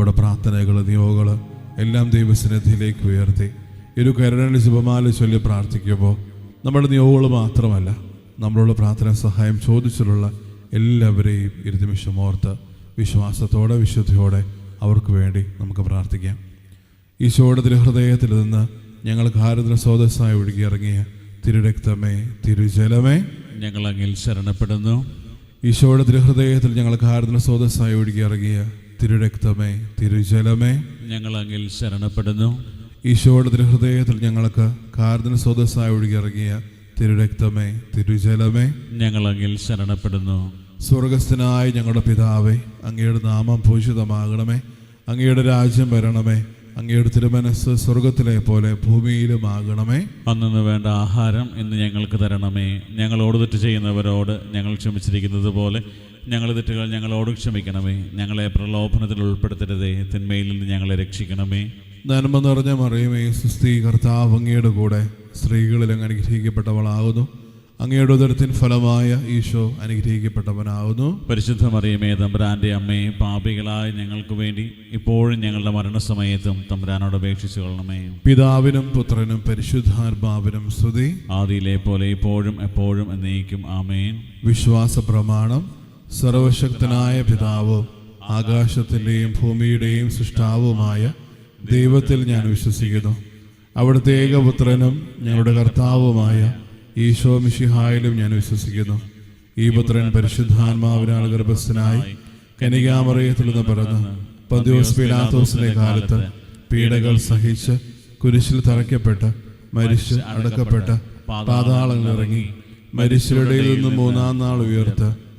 നമ്മുടെ പ്രാർത്ഥനകൾ നിയോഗങ്ങൾ എല്ലാം ദൈവസന്നിധിയിലേക്ക് ഉയർത്തി. ഒരു കരുണ ശുഭമാല ചൊല്ലി പ്രാർത്ഥിക്കുമ്പോൾ നമ്മുടെ നിയോഗങ്ങൾ മാത്രമല്ല നമ്മളുള്ള പ്രാർത്ഥന സഹായം ചോദിച്ചിട്ടുള്ള എല്ലാവരെയും ഇരുനിമിഷം ഓർത്ത് വിശ്വാസത്തോടെ വിശുദ്ധിയോടെ അവർക്ക് വേണ്ടി നമുക്ക് പ്രാർത്ഥിക്കാം. ഈശോയുടെ തിരുഹൃദയത്തിൽ നിന്ന് ഞങ്ങൾക്ക് ആരുദ്ര സ്രോതസ്സായി ഒഴുകിയിറങ്ങിയ തിരുരക്തമേ തിരുജലമേ. ഞങ്ങൾ അങ്ങിൽ ശരണപ്പെടുന്നു. ഈശോയുടെ തിരുഹൃദയത്തിൽ ഞങ്ങൾക്ക് ആരുദ്ര സ്രോതസ്സായി ഒഴുകിയിറങ്ങിയ തിരുരക്തമേ തിരുജലമേ. ഞങ്ങൾ അങ്ങിൽ ശരണപ്പെടുന്നു. ഈശോയുടെ തിരുഹൃദയത്തിൽ ഞങ്ങൾക്ക് കാർദിന സ്രോതസ്സായി ഒഴുകിയിറങ്ങിയ തിരുരക്തമേ തിരുജലമേ. ഞങ്ങൾ അങ്ങിൽ ശരണപ്പെടുന്നു. സ്വർഗസ്ഥനായ ഞങ്ങളുടെ പിതാവേ അങ്ങയുടെ നാമം ഭൂഷിതമാകണമേ അങ്ങയുടെ രാജ്യം വരണമേ. അങ്ങയുടെ തിരുമനസ് സ്വർഗത്തിലെ പോലെ ഭൂമിയിലും ആകണമേ അന്നു വേണ്ട ആഹാരം ഇന്ന് ഞങ്ങൾക്ക് തരണമേ. ഞങ്ങളോട് തെറ്റ് ചെയ്യുന്നവരോട് ഞങ്ങൾ ക്ഷമിച്ചിരിക്കുന്നത് പോലെ ഞങ്ങളുടെ തെറ്റുകൾ ഞങ്ങളോട് ക്ഷമിക്കണമേ. ഞങ്ങളെ പ്രലോഭനത്തിൽ ഉൾപ്പെടുത്തരുതേ. തിന്മയിൽ നിന്ന് ഞങ്ങളെ രക്ഷിക്കണമേ. നന്മ നിറഞ്ഞ മറിയുമേ സുസ്ഥി കർത്താവ് അങ്ങയുടെ കൂടെ സ്ത്രീകളിൽ അങ്ങ് അനുഗ്രഹിക്കപ്പെട്ടവളാകുന്നു. അങ്ങയുടെ ഉദരത്തിൻ ഫലമായ ഈശോ അനുഗ്രഹിക്കപ്പെട്ടവനാകുന്നു. പരിശുദ്ധ മറിയമേ തമ്പുരാന്റെ അമ്മയെ പാപികളായ ഞങ്ങൾക്ക് വേണ്ടി ഇപ്പോഴും ഞങ്ങളുടെ മരണസമയത്തും തമ്പുരാനോട് അപേക്ഷിച്ചു കൊള്ളണമേ. പിതാവിനും പുത്രനും പരിശുദ്ധാത്മാവിനും സ്തുതി. ആദിയിലെ പോലെ ഇപ്പോഴും എപ്പോഴും എന്നേക്കും. ആമേൻ. വിശ്വാസ പ്രമാണം സർവശക്തനായ പിതാവ് ആകാശത്തിന്റെയും ഭൂമിയുടെയും സൃഷ്ടാവുമായ ദൈവത്തിൽ ഞാൻ വിശ്വസിക്കുന്നു. അവിടുത്തെ ഏകപുത്രനും ഞങ്ങളുടെ കർത്താവുമായ ഈശോ മിഷിഹായിലും ഞാൻ വിശ്വസിക്കുന്നു. ഈ പുത്രൻ പരിശുദ്ധാത്മാവിനാൽ ഗർഭസ്ഥനായി കനികാമറയത്തിൽ നിന്ന് പിറന്ന്. പദ്യോസ് പിലാത്തോസിന്റെ കാലത്ത് പീഡകൾ സഹിച്ച് കുരിശിൽ തറയ്ക്കപ്പെട്ട് മരിച്ച് അടക്കപ്പെട്ട് പാതാളങ്ങൾ ഇറങ്ങി മരിച്ചവരുടെ നിന്ന് മൂന്നാം നാൾ ഉയർത്ത്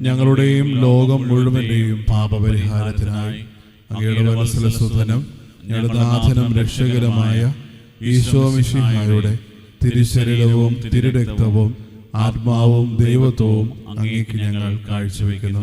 ഞങ്ങളുടെയും ലോകം മുഴുവന്റെയും പാപപരിഹാരത്തിനായി അങ്ങയുടെ വത്സലസുധനം ഞങ്ങളുടെ നാഥനും രക്ഷകരമായ ഈശോ മിശിഹായുടെ തിരുശരീരവും തിരുരക്തവും ആത്മാവും ദൈവത്വവും അങ്ങേക്ക് ഞങ്ങൾ കാഴ്ചവെക്കുന്നു.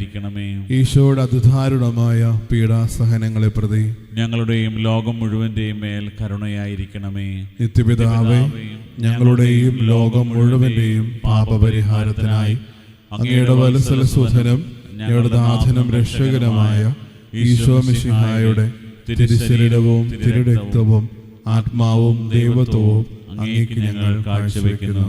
കരുണയായിരിക്കണമേ ഈശോയുടെ അതിധാരുണമായ പീഡാസഹനങ്ങളെ പ്രതി ഞങ്ങളുടെയും ലോകം മുഴുവന്റെയും മേൽ കരുണയായിരിക്കണമേ. നിത്യപിതാവേ ഞങ്ങളുടെയും ലോകം മുഴുവന്റെയും പാപപരിഹാരത്തിനായി അങ്ങയുടെ വലസലസുധനം ഞങ്ങളുടെ നാഥനും രക്ഷകരമായ ഈശോ മിഷിഹായുടെ തിരുശരീരവും തിരുരക്തവും ആത്മാവും ദൈവത്വവും അങ്ങേക്ക് ഞങ്ങൾ കാഴ്ചവെക്കുന്നു.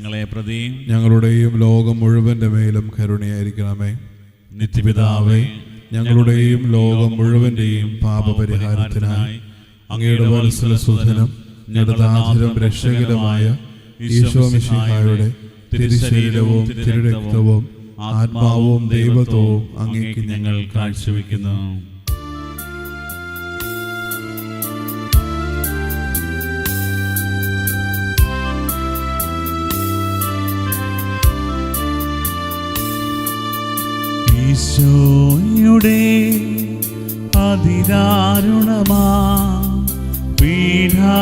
പീഡാസഹനങ്ങളെ പ്രതി. ഞങ്ങളുടെയും ലോകം മുഴുവന്റെ മേലും കരുണയായിരിക്കണമേ. നിത്യപിതാവേ ഞങ്ങളുടെയും ലോകം മുഴുവന്റെയും പാപപരിഹാരത്തിനായി അങ്ങയുടെ വത്സലസുധനം ഞടുതാധിരം രക്ഷകരമായ ഈശോ മിശിഹായുടെ തിരുശരീരവും തിരുരക്തവും ആത്മാവും ദൈവത്വവും അങ്ങേക്ക് ഞങ്ങൾ കാഴ്ചവെക്കുന്നു. ഈശോയുടെ അതിദാരുണമാ പീഠാ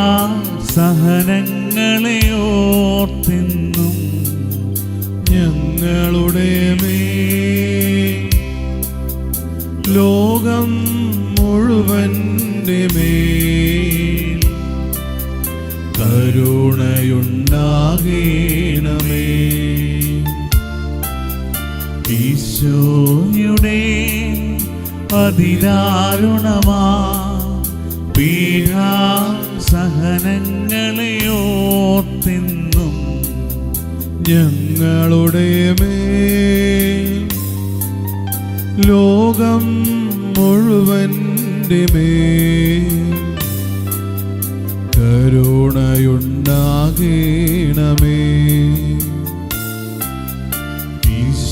സഹനങ്ങളെ ഓർത്തിന്നും ഞങ്ങളുടെ മേ ലോകം മുഴുവൻ മേ കരുണയുണ്ടാകേണമേ. ഈശോയുടെ അതിദാരുണമാ പീഠാ സഹനങ്ങളെ ഓർത്തെന്നും ഞങ്ങളുടെ മേൽ. ലോകം മുഴുവൻ കരുണയുണ്ടാകേണമേ.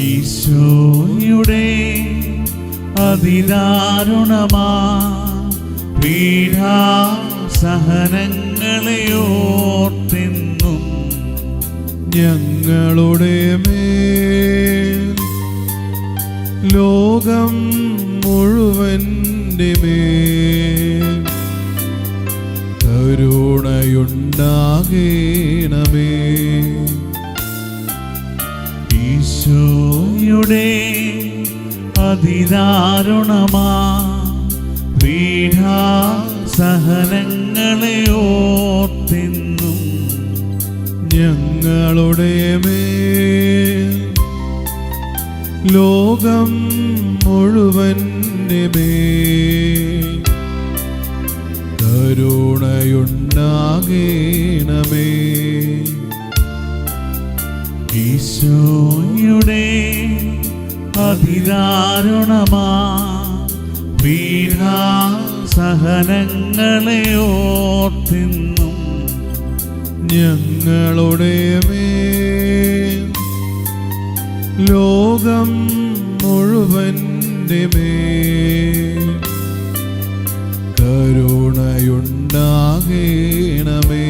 ഈശോയുടെ അതിദാരുണമാ ഓർത്തെന്നും ഞങ്ങളുടെ മേൽ ലോകം മുഴുവന്റെ മേൽ കരുണയുണ്ടാകേണമേ ഈശോയുടെ അതിദാരുണമാ. പീഠാ സഹനങ്ങളെ ഓർത്തെന്നും ഞങ്ങളുടെ മേൽ. ലോകം മുഴുവൻ മേ കരുണയുണ്ടാകേണമേ. ഈശോയുടെ അതിദാരുണമാ പീഠാ സഹനങ്ങളെ ഓർത്തിന്നും ഞങ്ങളുടെ ലോകം മുഴുവന്റെ കരുണയുണ്ടാകേണമേ.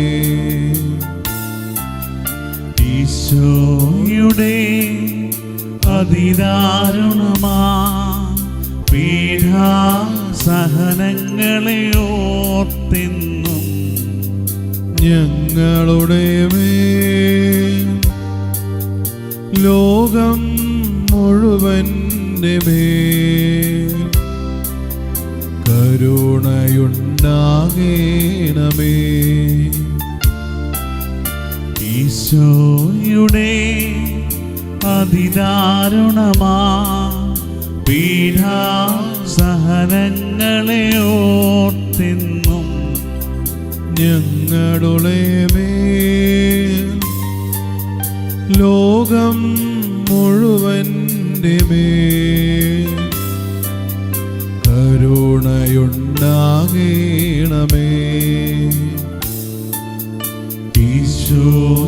ഈശോയുടെ അതിദാരുണമാ. പീഠാ സഹനങ്ങളെ ഓർത്തെന്നും ഞങ്ങളുടെ ലോകം മുഴുവന്റെ മേൽ കരുണയുണ്ടാകേണമേ. ഈശോയുടെ അതിദാരുണമാ. പീഠാ സഹനങ്ങളെ ഓർത്തെന്നും ഞങ്ങളുടെ മേൽ. ലോകം മുഴുവന്റെ മേൽ. കരുണയുണ്ടാകേണമേ. ഈശോയുടെ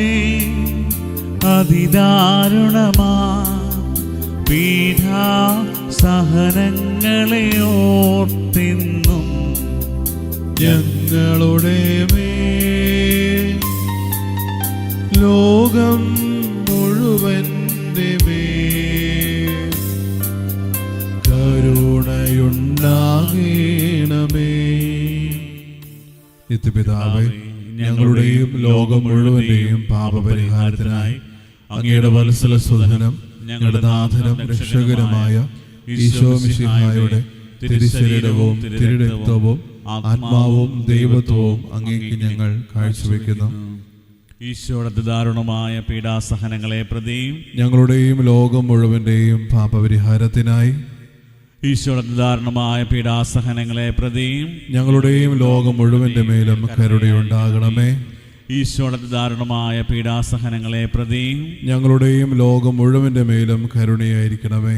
അതിദാരുണമാ. പീഡാസഹനങ്ങളെ ഓർത്തിന്നും ഞങ്ങളുടെ മേ ലോകം മുഴുവന്റെ മേൽ. കരുണയുണ്ടാകേണമേ. നിത്യപിതാവേ ഞങ്ങളുടെയും ലോകം മുഴുവന്റെയും പാപപരിഹാരത്തിനായി അങ്ങയുടെ വത്സല സുധനം ഞങ്ങളുടെ നാഥനം രക്ഷകരമായ ഈശോ മിശിഹായുടെ തിരുശരീരവും തിരുരക്തവും ആത്മാവും ദൈവത്വവും അങ്ങേക്ക് ഞങ്ങൾ കാഴ്ചവെക്കുന്നു. ഈശോയുടെ ദാരുണമായ പീഡാസഹനങ്ങളെ പ്രതിയും ഞങ്ങളുടെയും ലോകം മുഴുവന്റെയും പാപപരിഹാരത്തിനായി ഈശോയുടെ ദാരുണമായ പീഡാസഹനങ്ങളെ പ്രതിയും ഞങ്ങളുടെയും ലോകം മുഴുവന്റെ മേലും കരുണയുണ്ടാകണമേ. ഈശോയുടെ ദാരുണമായ പീഡാസഹനങ്ങളെ പ്രതി ഞങ്ങളുടെയും ലോകം മുഴുവന്റെ മേലും കരുണയായിരിക്കണമേ.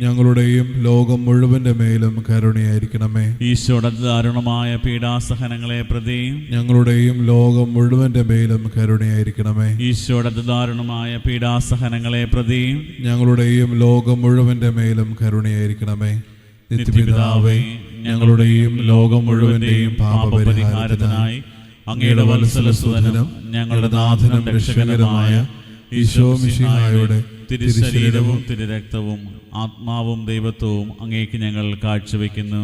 ഞങ്ങളുടെയും ലോകം മുഴുവന്റെ മേലും കരുണയായിരിക്കണമേ. ഈശോയുടെ ദാരുണമായ പീഡാസഹനങ്ങളെ പ്രതി ഞങ്ങളുടെയും ലോകം മുഴുവന്റെ മേലും കരുണയായിരിക്കണമേ. ഈശോയുടെ ദാരുണമായ പീഡാസഹനങ്ങളെ പ്രതി ഞങ്ങളുടെയും ലോകം മുഴുവന്റെ മേലും കരുണയായിരിക്കണമേ. നിത്യപിതാവേ ഞങ്ങളുടെയും ലോകം മുഴുവന്റെയും പാപപരിഹാരത്തിനായി അങ്ങയുടെ വത്സലസുതനും ഞങ്ങളുടെ നാഥനും രക്ഷകനുമായ ഈശോ മിശിഹായുടെ തിരുശരീരവും തിരുരക്തവും ആത്മാവും ദൈവത്വവും അങ്ങേക്ക് ഞങ്ങൾ കാഴ്ചവെക്കുന്നു.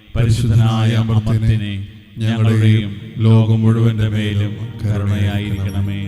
പരിശുദ്ധനായ അമർത്തിനെ ഞങ്ങളുടെയും ലോകം മുഴുവന്റെ മേലും കരുണയായിരിക്കണമേ.